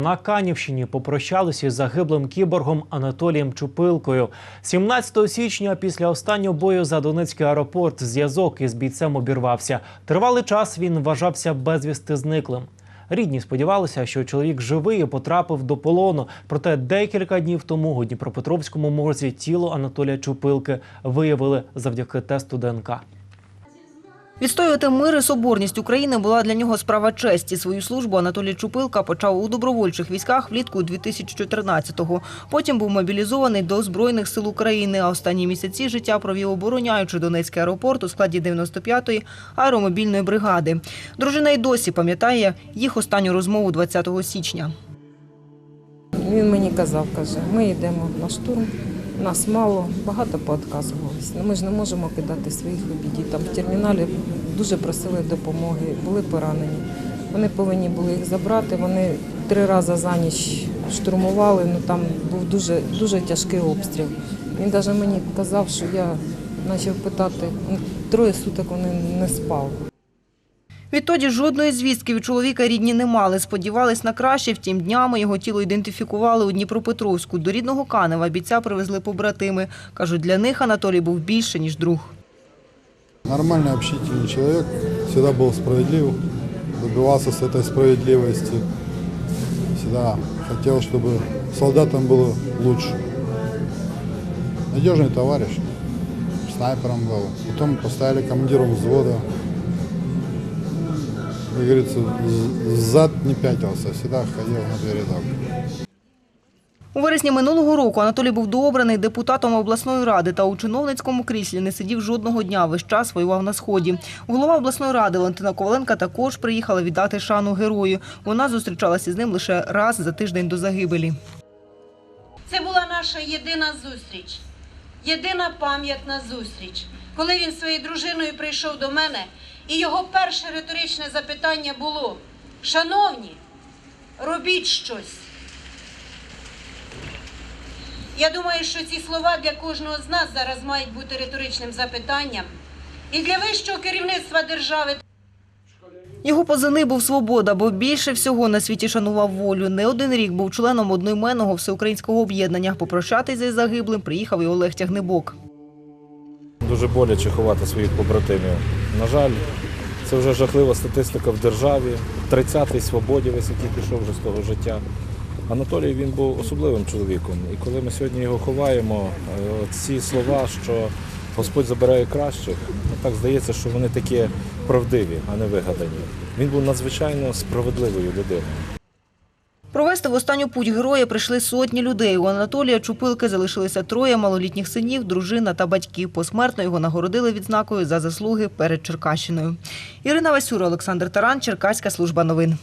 На Канівщині попрощалися із загиблим кіборгом Анатолієм Чупилкою. 17 січня після останнього бою за Донецький аеропорт зв'язок із бійцем обірвався. Тривалий час він вважався безвісти зниклим. Рідні сподівалися, що чоловік живий і потрапив до полону. Проте декілька днів тому у Дніпропетровському морзі тіло Анатолія Чупилки виявили завдяки тесту ДНК. Відстоювати мир і соборність України була для нього справа честі. Свою службу Анатолій Чупилка почав у добровольчих військах влітку 2014-го. Потім був мобілізований до Збройних сил України, а останні місяці життя провів обороняючи Донецький аеропорт у складі 95-ї аеромобільної бригади. Дружина й досі пам'ятає їх останню розмову 20 січня. Він мені казав, каже, ми йдемо на штурм, нас мало, багато поотказувалися. Ну, ми ж не можемо кидати своїх в біді. Там в терміналі дуже просили допомоги, були поранені. Вони повинні були їх забрати. Вони три рази за ніч штурмували, ну там був дуже, дуже тяжкий обстріл. Він навіть мені казав, що я почав питати, ну, троє суток вони не спали. Відтоді жодної звістки від чоловіка рідні не мали. Сподівались на краще, втім днями його тіло ідентифікували у Дніпропетровську. До рідного Канева бійця привезли побратими. Кажуть, для них Анатолій був більше, ніж друг. Нормальный, общительный человек, всегда был справедлив, добивался с этой справедливости. Всегда хотел, чтобы солдатам было лучше. Надежный товарищ, снайпером был. Потом поставили командиром взвода. Как говорится, зад не пятился, всегда ходил на передок. У вересні минулого року Анатолій був дообраний депутатом обласної ради та у чиновницькому кріслі не сидів жодного дня. Весь час воював на сході. Голова обласної ради Валентина Коваленка також приїхала віддати шану герою. Вона зустрічалася з ним лише раз за тиждень до загибелі. Це була наша єдина зустріч, єдина пам'ятна зустріч. Коли він своєю дружиною прийшов до мене, і його перше риторичне запитання було: Шановні, робіть щось. Я думаю, що ці слова для кожного з нас зараз мають бути риторичним запитанням. І для вищого керівництва держави Його позивний був «Свобода», бо більше всього на світі шанував волю. Не один рік був членом одноіменного всеукраїнського об'єднання. Попрощатися із загиблим приїхав і Олег Тягнебок. Дуже боляче ховати своїх побратимів. На жаль, це вже жахлива статистика в державі. 30-й свободі весь який пішов вже з того життя. Анатолій він був особливим чоловіком. І коли ми сьогодні його ховаємо, е, ці слова, що Господь забирає кращих, ну так здається, що вони такі правдиві, а не вигадані. Він був надзвичайно справедливою людиною. Провести в останню путь героя прийшли сотні людей. У Анатолія Чупилки залишилися троє малолітніх синів, дружина та батьки. Посмертно його нагородили відзнакою за заслуги перед Черкащиною. Ірина Васюра, Олександр Таран, Черкаська служба новин.